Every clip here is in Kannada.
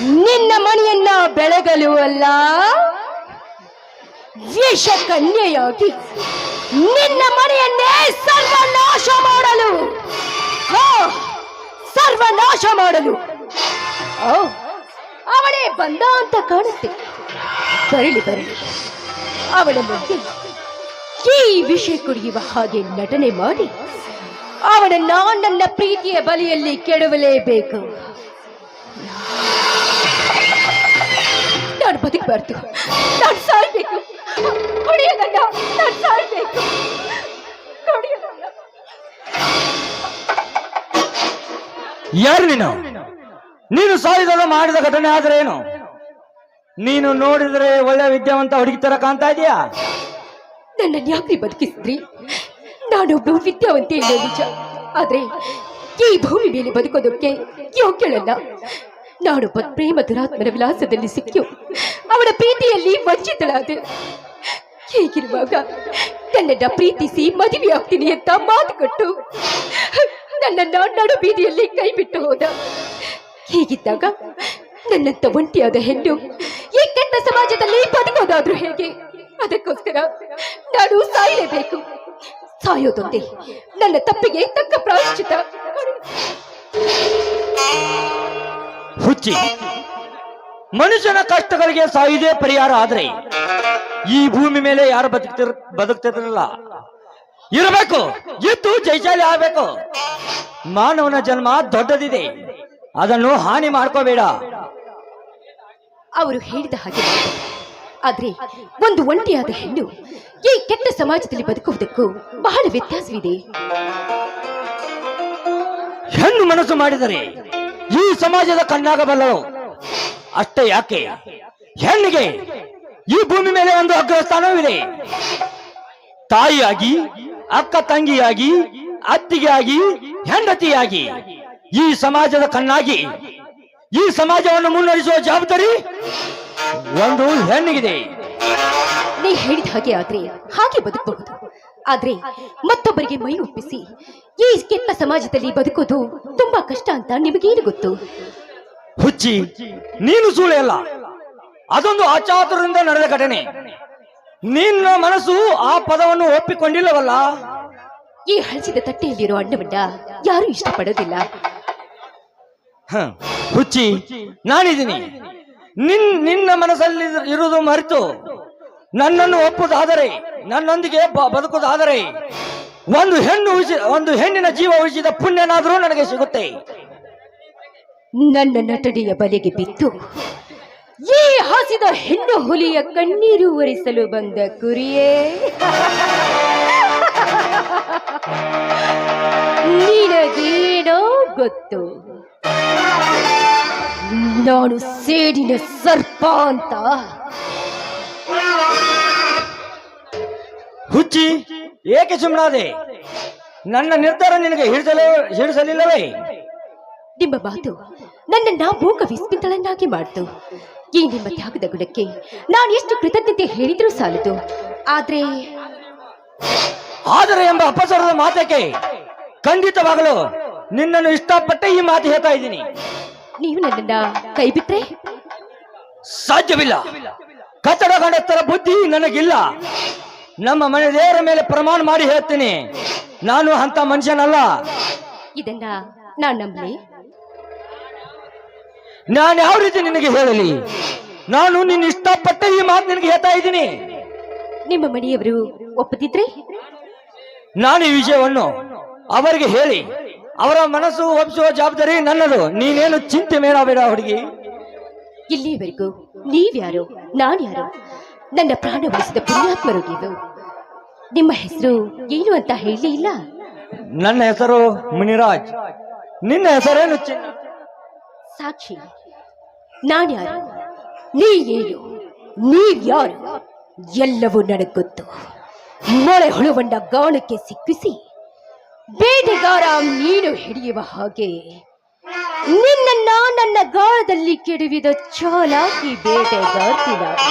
ನಿನ್ನ ಮನೆಯನ್ನ ಬೆಳಗಲು ಅಲ್ಲ ವಿಷ ಕನ್ಯೆಯಾಗಿ ನಿನ್ನ ಮನೆಯನ್ನೇ ಸರ್ವನಾಶ ಮಾಡಲು. ಸರ್ವನಾಶ ಮಾಡಲು. ಅವಳೇ ಬಂದ ಅಂತ ಕಾಣುತ್ತೆ. ಬರಲಿ ಬರಲಿ. ಅವಳ ಬಗ್ಗೆ ಈ ವಿಷಯ ಕುಡಿಯುವ ಹಾಗೆ ನಟನೆ ಮಾಡಿ ಅವನನ್ನ ನನ್ನ ಪ್ರೀತಿಯ ಬಲಿಯಲ್ಲಿ ಕೆಡವಲೇಬೇಕು. ನಾನು ಬದುಕಬಾರ್ದು. ನಾನು ಸಾಯ್ಬೇಕು. ಹೊಡೆಯೋದನ್ನ ನಾನು ಸಾಯ್ಬೇಕು. ಯಾರು ನೀನು? ನೀನು ಸಾಯುವುದಲ್ಲ ಮಾಡಿದ ಘಟನೆ ಆದ್ರೆ ಏನು? ನೀನು ನೋಡಿದ್ರೆ ಒಳ್ಳೆ ವಿದ್ಯಾವಂತ ಹುಡುಗಿ ತರ ಕಾಣ್ತಾ ಇದೆಯಾ? ನನ್ನ ಯಾಕ್ರಿ ಬದುಕಿಸಿದ್ರಿ? ನಾನೊಬ್ಬ ವಿದ್ಯಾವಂತೆ ನಿಜ. ಆದ್ರೆ ಈ ಭೂಮಿ ಮೇಲೆ ಬದುಕೋದಕ್ಕೆ ಯೋಗ್ಯಳಲ್ಲ. ನಾನೊಬ್ಬ ಪ್ರೇಮ ದುರಾತ್ಮನ ವಿಲಾಸದಲ್ಲಿ ಸಿಕ್ಕು ಅವಳ ಪ್ರೀತಿಯಲ್ಲಿ ವಂಚಿತಳಾದೆ. ಹೀಗಿರುವಾಗ ನನ್ನನ್ನ ಪ್ರೀತಿಸಿ ಮದುವೆ ಆಗ್ತೀನಿ ಅಂತ ಮಾತು ಕೊಟ್ಟು ನನ್ನನ್ನ ನಡು ಬೀದಿಯಲ್ಲಿ ಕೈ ಬಿಟ್ಟು ಹೋದ. ಹೀಗಿದ್ದಾಗ ನನ್ನಂತ ಒಂಟಿಯಾದ ಹೆಣ್ಣು ಈ ಕೆಟ್ಟ ಸಮಾಜದಲ್ಲಿ ಬದುಕೋದಾದ್ರೂ ಹೇಗೆ? ಅದಕ್ಕೋಸ್ಕರ ನಾನು ಸಾಯಲೇಬೇಕು. ಸಾಯೋದೊಂದೇ ನನ್ನ ತಪ್ಪಿಗೆ ತಕ್ಕ ಪ್ರಾಯಶ್ಚಿತ ಹುಚ್ಚಿ. ಮನುಷ್ಯನ ಕಷ್ಟಗಳಿಗೆ ಸಾಯುದೇ ಪರಿಹಾರ ಆದ್ರೆ ಈ ಭೂಮಿ ಮೇಲೆ ಯಾರು ಬದುಕ್ತಿರ್ ಬದುಕ್ತಿರಲಿಲ್ಲ. ಇರಬೇಕು ಇದ್ದು ಜೈಶಾಲಿ ಆಗ್ಬೇಕು. ಮಾನವನ ಜನ್ಮ ದೊಡ್ಡದಿದೆ. ಅದನ್ನು ಹಾನಿ ಮಾಡ್ಕೋಬೇಡ. ಅವರು ಹೇಳಿದ ಹಾಗೆ. ಆದ್ರೆ ಒಂದು ಒಂಟಿಯಾದ ಹೆಣ್ಣು ಈ ಕೆಟ್ಟ ಸಮಾಜದಲ್ಲಿ ಬದುಕುವುದಕ್ಕೂ ಬಹಳ ವ್ಯತ್ಯಾಸವಿದೆ. ಹೆಣ್ಣು ಮನಸ್ಸು ಮಾಡಿದರೆ ಈ ಸಮಾಜದ ಕಣ್ಣಾಗಬಲ್ಲವು ಅಷ್ಟೇ ಯಾಕೆ? ಹೆಣ್ಣಿಗೆ ಈ ಭೂಮಿ ಮೇಲೆ ಒಂದು ಅಗ್ರಸ್ಥಾನವಿದೆ. ತಾಯಿಯಾಗಿ, ಅಕ್ಕ ತಂಗಿಯಾಗಿ, ಅತ್ತಿಗೆಯಾಗಿ, ಹೆಂಡತಿಯಾಗಿ ಈ ಸಮಾಜದ ಕಣ್ಣಾಗಿ ಈ ಸಮಾಜವನ್ನು ಮುನ್ನಡೆಸುವ ಜವಾಬ್ದಾರಿ ಒಂದು ಹೆಣ್ಣಿಗಿದೆ. ನೀ ಹೇಳಿದ ಹಾಗೆ ಆದ್ರೆ ಹಾಗೆ ಬದುಕಬಹುದು. ಆದ್ರೆ ಮತ್ತೊಬ್ಬರಿಗೆ ಮೈ ಒಪ್ಪಿಸಿ. ಈ ಕೆಟ್ಟ ಸಮಾಜದಲ್ಲಿ ಬದುಕೋದು ತುಂಬಾ ಕಷ್ಟ ಅಂತ ನಿಮಗೇನು ಗೊತ್ತು? ಹುಚ್ಚಿ ನೀನು ಸುಳ್ಳೆ ಅಲ್ಲ ಅದೊಂದು ಆಚಾದ್ರದಿಂದ ನಡೆದ ಘಟನೆ. ನಿನ್ನ ಮನಸ್ಸು ಆ ಪದವನ್ನು ಒಪ್ಪಿಕೊಂಡಿಲ್ಲವಲ್ಲ? ಈ ಹಳಸಿದ ತಟ್ಟೆಯಲ್ಲಿರೋ ಅನ್ನವನ್ನ ಯಾರು ಇಷ್ಟಪಡೋದಿಲ್ಲ. ಹ, ಹುಚ್ಚಿ ನಾನಿದ್ದೀನಿ. ನಿನ್ ನಿನ್ನ ಮನಸ್ಸಲ್ಲಿ ಇರುವುದು ಮರೆತು ನನ್ನನ್ನು ಒಪ್ಪುದಾದರೆ ನನ್ನೊಂದಿಗೆ ಬದುಕುದಾದರೆ ಒಂದು ಹೆಣ್ಣು ಒಂದು ಹೆಣ್ಣಿನ ಜೀವ ಉಳಿಸಿದ ಪುಣ್ಯನಾದರೂ ನನಗೆ ಸಿಗುತ್ತೆ. ನನ್ನ ನಟನೆಯ ಬಲೆಗೆ ಬಿತ್ತು. ಈ ಹಾಸಿದ ಹೆಣ್ಣು ಹುಲಿಯ ಕಣ್ಣೀರು ಒರೆಸಲು ಬಂದ ಕುರಿಯೇ. ನಿನಗೇನೋ ಗೊತ್ತು. ನಾನು ಸೇಡಿನ ಸರ್ಪ ಅಂತ. ಹುಚ್ಚಿ ಏಕೆ ಸುಮ್ಮನಾದೆ ನನ್ನ ನಿರ್ಧಾರ ನಿನಗೆ ಹಿಡಿಸಲೇ ಹಿಡಿಸಲಿಲ್ಲವೇ? ನಿಮ್ಮ ಮಾತು ನನ್ನ ಮೂಕ ವಿಸ್ಮಿತಳನ್ನಾಗಿ ಮಾಡ್ತು. ಈ ನಿಮ್ಮ ತ್ಯಾಗದ ಗುಣಕ್ಕೆ ನಾನು ಎಷ್ಟು ಕೃತಜ್ಞತೆ ಹೇಳಿದ್ರೂ ಸಾಲದು. ಆದ್ರೆ ಆದರೆ ಎಂಬ ಅಪಸರದ ಮಾತಕ್ಕೆ ಖಂಡಿತವಾಗಲು ನಿನ್ನನ್ನು ಇಷ್ಟಪಟ್ಟೆ ಈ ಮಾತು ಹೇಳ್ತಾ ಇದ್ದೀನಿ. ನೀವು ನನ್ನ ಕೈ ಬಿಟ್ರೆ ಸಾಧ್ಯವಿಲ್ಲ. ಕಟ್ಟಡ ಗಂಡಸ್ತರ ಬುದ್ಧಿ ನನಗಿಲ್ಲ. ನಮ್ಮ ಮನೆ ದೇವರ ಮೇಲೆ ಪ್ರಮಾಣ ಮಾಡಿ ಹೇಳ್ತೀನಿ. ನಾನು ಅಂತ ಮನುಷ್ಯನಲ್ಲ. ಇದನ್ನ ನಾನು ನಂಬಲಿ? ನಾನು ಯಾವ ರೀತಿ ನಿನಗೆ ಹೇಳಲಿ? ನಾನು ನಿನ್ನ ಇಷ್ಟಪಟ್ಟ ಈ ಮಾತು ನಿನಗೆ ಹೇಳ್ತಾ ಇದ್ದೀನಿ. ನಿಮ್ಮ ಮನೆಯವರು ಒಪ್ಪದಿದ್ರೆ? ನಾನು ಈ ವಿಷಯವನ್ನು ಅವರಿಗೆ ಹೇಳಿ. ಅವರ ಮನಸ್ಸು ಒಪ್ಪಿಸುವ ಜವಾಬ್ದಾರಿ ನನ್ನದು. ನೀನೇನು ಚಿಂತೆ ಮಾಡಬೇಡ ಹುಡುಗಿ. ಇಲ್ಲಿಯವರೆಗೂ ನೀವ್ಯಾರು ನಾನ್ಯಾರು? ನನ್ನ ಪ್ರಾಣ ಉಳಿಸಿದ ಪುಣ್ಯಾತ್ಮರು ನೀವು. ನಿಮ್ಮ ಹೆಸರು ಏನು ಅಂತ ಹೇಳಲೇ ಇಲ್ಲ? ನನ್ನ ಹೆಸರು ಮುನಿರಾಜ್. ನಿನ್ನ ಹೆಸರೇನು ಚಿನ್ನ? ಸಾಕ್ಷಿ ನಾನ್ಯಾರು? ನೀ ಏನು ನೀವ್ಯಾರು? ಎಲ್ಲವೂ ನನಗೆ ಗೊತ್ತು. ಮೊಳೆ ಹೊಳುವಂಡ ಗಾಳಕ್ಕೆ ಸಿಕ್ಕಿಸಿ ಬೇಟೆಗಾರ ಮೀನು ಹಿಡಿಯುವ ಹಾಗೆ ನಿನ್ನನ್ನ ನನ್ನ ಗಾಳದಲ್ಲಿ ಕೆಡವಿದ ಚಾಲಾಕಿ ಬೇಟೆಗಾರ್ತಿ ನಾನು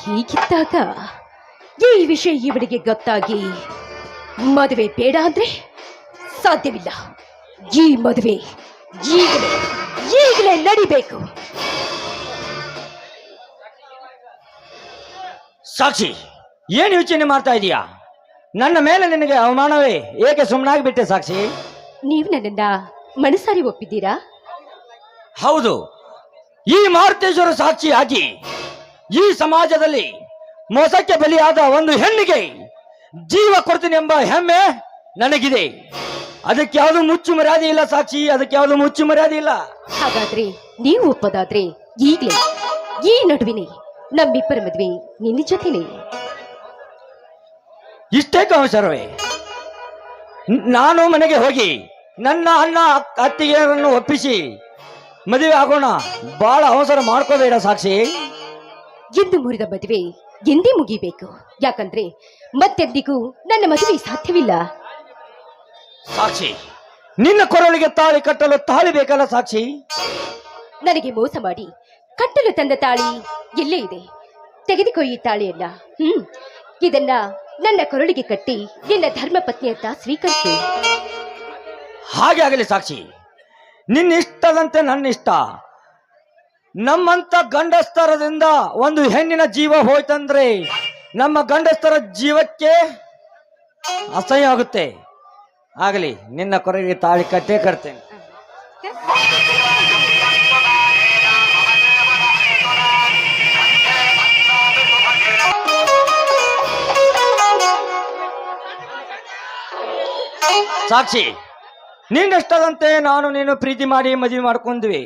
ಹೀಗಿದ್ದಾಗ ಈ ವಿಷಯ ಇವಳಿಗೆ ಗೊತ್ತಾಗಿ ಮದುವೆ ಬೇಡ ಅಂದ್ರೆ ಸಾಧ್ಯವಿಲ್ಲ. ಈ ಮದುವೆ ಈಗಲೇ ಈಗಲೇ ನಡಿಬೇಕು. ಸಾಕ್ಷಿ, ಏನು ಯೋಚನೆ ಮಾಡ್ತಾ ಇದೀಯಾ? ನನ್ನ ಮೇಲೆ ನಿನಗೆ ಅವಮಾನವೇ ಏಕೆ ಸುಮ್ಮನಾಗಿ ಬಿಟ್ಟೆ ಸಾಕ್ಷಿ? ನೀವು ನನ್ನನ್ನ ಮನಸಾರಿ ಒಪ್ಪಿದ್ದೀರಾ? ಹೌದು. ಈ ಮಾರುತೇಶ್ವರ ಸಾಕ್ಷಿಯಾಗಿ ಈ ಸಮಾಜದಲ್ಲಿ ಮೋಸಕ್ಕೆ ಬಲಿಯಾದ ಒಂದು ಹೆಣ್ಣಿಗೆ ಜೀವ ಕೊಡ್ತೀನಿ ಎಂಬ ಹೆಮ್ಮೆ ನನಗಿದೆ. ಅದಕ್ಕೆ ಯಾವುದು ಮುಚ್ಚು ಮರ್ಯಾದೆ ಇಲ್ಲ ಸಾಕ್ಷಿ ಅದಕ್ಕೆ ಯಾವುದು ಮುಚ್ಚು ಮರ್ಯಾದೆ ಇಲ್ಲ. ಹಾಗಾದ್ರೆ ನೀವು ಒಪ್ಪದಾದ್ರೆ ಈಗ್ಲೇ ಈ ನಡುವಿನೇ ನಮ್ಮಿಬ್ಬರ ಮದ್ವೆ ನಿನ್ನ ಜೊತೆನೆ. ಇಷ್ಟೇ ನ್- ನಾನು ಮನೆಗೆ ಹೋಗಿ ನನ್ನ ಅಣ್ಣ ಅತ್ತಿಗೆಯರನ್ನು ಒಪ್ಪಿಸಿ ಮದುವೆ ಆಗೋಣ. ಬಹಳ ಅವಸರ ಮಾಡ್ಕೋಬೇಡ ಸಾಕ್ಷಿ. ಎಂದು ಮುರಿದ ಮದುವೆ ಎಂದೇ ಮುಗಿಬೇಕು. ಯಾಕಂದ್ರೆ ಮತ್ತೆಂದಿಗೂ ನನ್ನ ಮದುವೆ ಸಾಧ್ಯವಿಲ್ಲ. ಸಾಕ್ಷಿ ನಿನ್ನ ಕೊರಳಿಗೆ ತಾಳಿ ಕಟ್ಟಲು ತಾಳಿ ಬೇಕಲ್ಲ ಸಾಕ್ಷಿ? ನನಗೆ ಮೋಸ ಮಾಡಿ ಕಟ್ಟಲು ತಂದ ತಾಳಿ ಎಲ್ಲೇ ಇದೆ. ತೆಗೆದುಕೊಯ್ಯಿ ತಾಳಿಯನ್ನ. ಹ್ಮ್ ಇದನ್ನ ನನ್ನ ಕೊರಳಿಗೆ ಕಟ್ಟಿ ನಿನ್ನ ಧರ್ಮ ಪತ್ನಿ ಅಂತ ಸ್ವೀಕರಿಸು. ಹಾಗೆ ಆಗಲಿ ಸಾಕ್ಷಿ. ನಿನ್ನ ಇಷ್ಟದಂತೆ ನನ್ನ ಇಷ್ಟ ನಮ್ಮಂತ ಗಂಡಸ್ತರದಿಂದ ಒಂದು ಹೆಣ್ಣಿನ ಜೀವ ಹೋಯ್ತಂದ್ರೆ ನಮ್ಮ ಗಂಡಸ್ತರ ಜೀವಕ್ಕೆ ಅಸಹ್ಯ ಆಗುತ್ತೆ. ಆಗಲಿ ನಿನ್ನ ಕೊರಳಿಗೆ ತಾಳಿ ಕಟ್ಟೇ ಕಟ್ತೇನೆ. ಸಾಕ್ಷಿ, ನಿನ್ನಷ್ಟದಂತೆ ನಾನು ನೀನು ಪ್ರೀತಿ ಮಾಡಿ ಮದುವೆ ಮಾಡ್ಕೊಂಡ್ವಿ.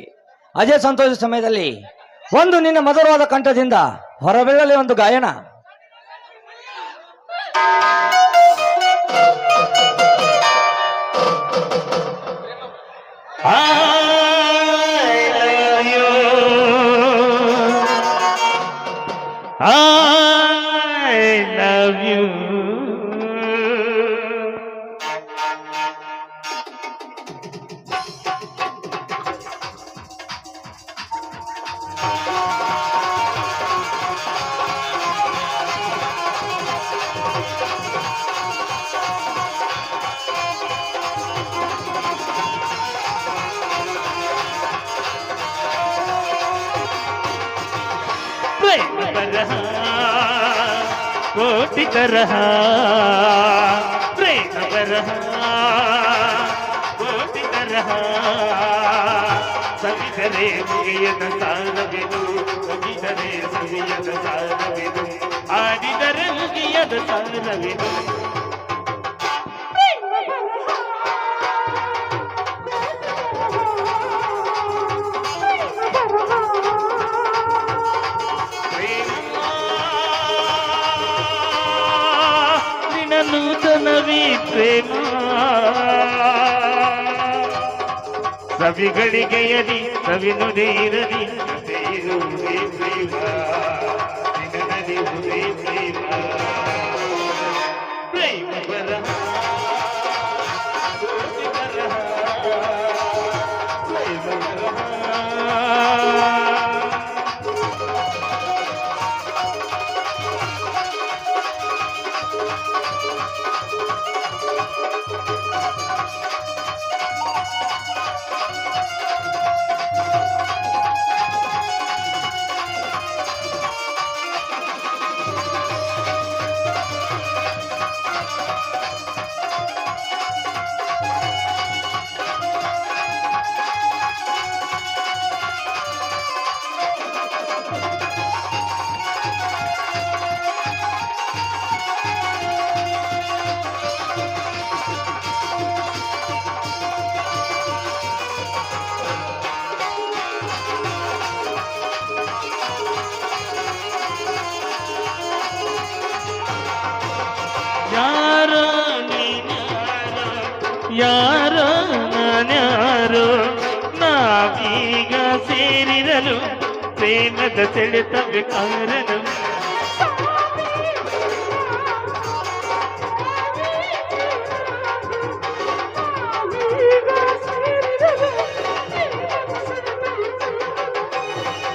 ಅದೇ ಸಂತೋಷ ಸಮಯದಲ್ಲಿ ಒಂದು ನಿನ್ನ ಮಧುರವಾದ ಕಂಠದಿಂದ ಹೊರಬೀಳಲಿ ಒಂದು ಗಾಯನ. I ಪ್ರೇಮ ಬರಹ ಕೋಟಿ ತರಹ, ಪ್ರೇಮ ಬರಹ, ಕೋಟಿ ತರಹ. ಸವಿದರೆ ಮುಗಿಯದ ಸಾಲವಿದು ಸವಿದರೆ ಸವಿಯದ ಸಾಲವಿದು ಆಡಿದರೆ ಮುಗಿಯದ ಸಾಲವಿದು. ನಿನ್ನ ಸವಿಗಳಿಗೆಯಲಿ ಸವಿ ನುಡಿ ಇರಲಿ. ನಾನ್ಯಾರೋ ನಾವೀಗ ಸೇರಿರಲು ಪ್ರೇಮದ ಸೆಳೆತವೇ ಕಾರಣ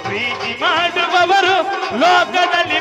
ಪ್ರೀತಿ ಮಾಡುವವರು ಲೋಕದಲ್ಲಿ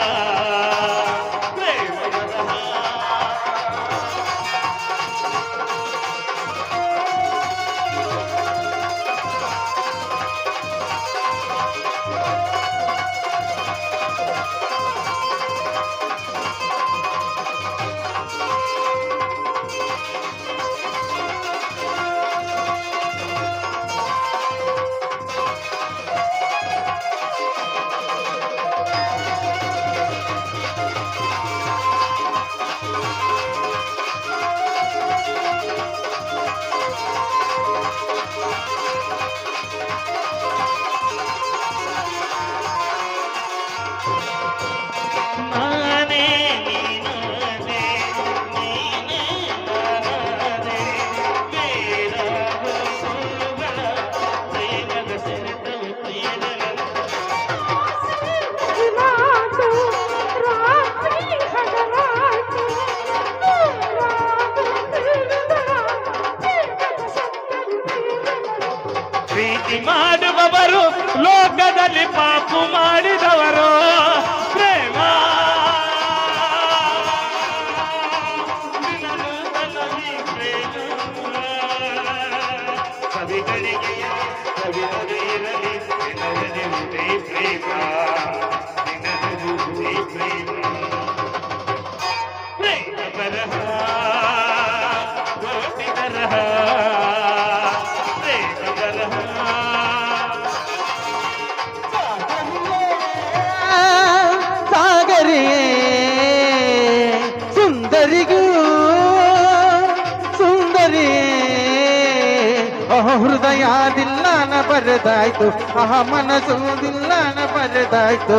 ಹೃದಯದಿಲ್ಲನ ಬರೆದಾಯ್ತು ಅಹ ಮನಸ್ಸುದಿಲ್ಲನ ಬರೆದಾಯ್ತು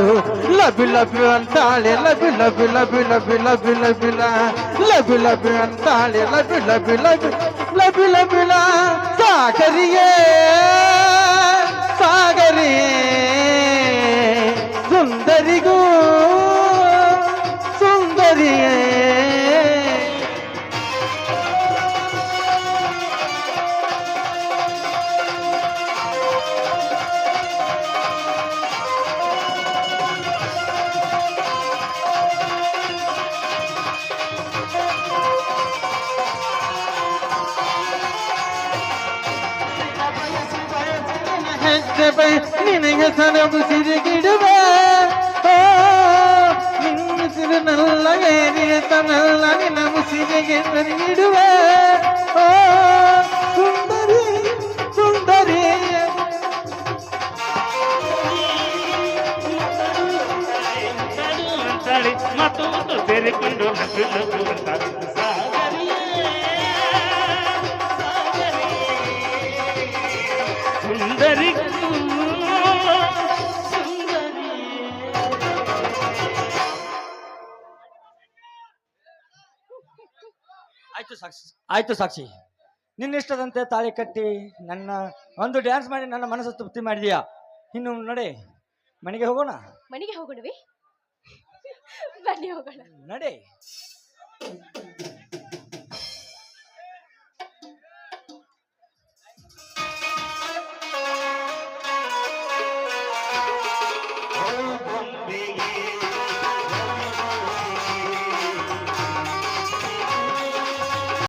ಲಬಿ ಲಬಿ ಅಂತಾಳೆ ಲಬಿ ಲಬಿ ಲಬಿ ಲಬಿ ಲಬಿ ಲಬಿಲ ಲಬಿ ಲಬಿ ಅಂತಾಳೆ ಲಬಿ ಲಬಿ ಲಬಿ ಲಬಿ ಲಬಿಲ ಸಾಗರಿಯೇ ಸಾಗರಿಯೇ ಸುಂದರಿಗೂ ಹೆಜ್ಜೆ ಬೈ ನಿನಗೆ ಸರಬು ಸಿರಿಗಿಡುವೆ ಓ, ನಿನ್ನ ಸಿರಿನಲ್ಲ ಏರಿಯತನಲ್ಲ ನಿನ್ನ ಮುಸಿರಿಗೆ ಸರಿಗಿಡುವೆ ಓ ಸುಂದರಿ ಸುಂದರಿ ಅಂತಾಳೆ ಮತ್ತು ಮತ್ತು ಸೇರಿಕೊಂಡು ಆಯ್ತು ಸಾಕ್ಷಿ. ನಿನ್ನಿಷ್ಟದಂತೆ ತಾಳಿ ಕಟ್ಟಿ ನನ್ನ ಒಂದು ಡ್ಯಾನ್ಸ್ ಮಾಡಿ ನನ್ನ ಮನಸ್ಸು ತೃಪ್ತಿ ಮಾಡಿದೀಯಾ? ಇನ್ನು ನಡೆ ಮನೆಗೆ ಹೋಗೋಣ? ಮನೆಗೆ ಹೋಗೋಣವೇ? ಬನ್ನಿ ಹೋಗೋಣ. ನಡೆ.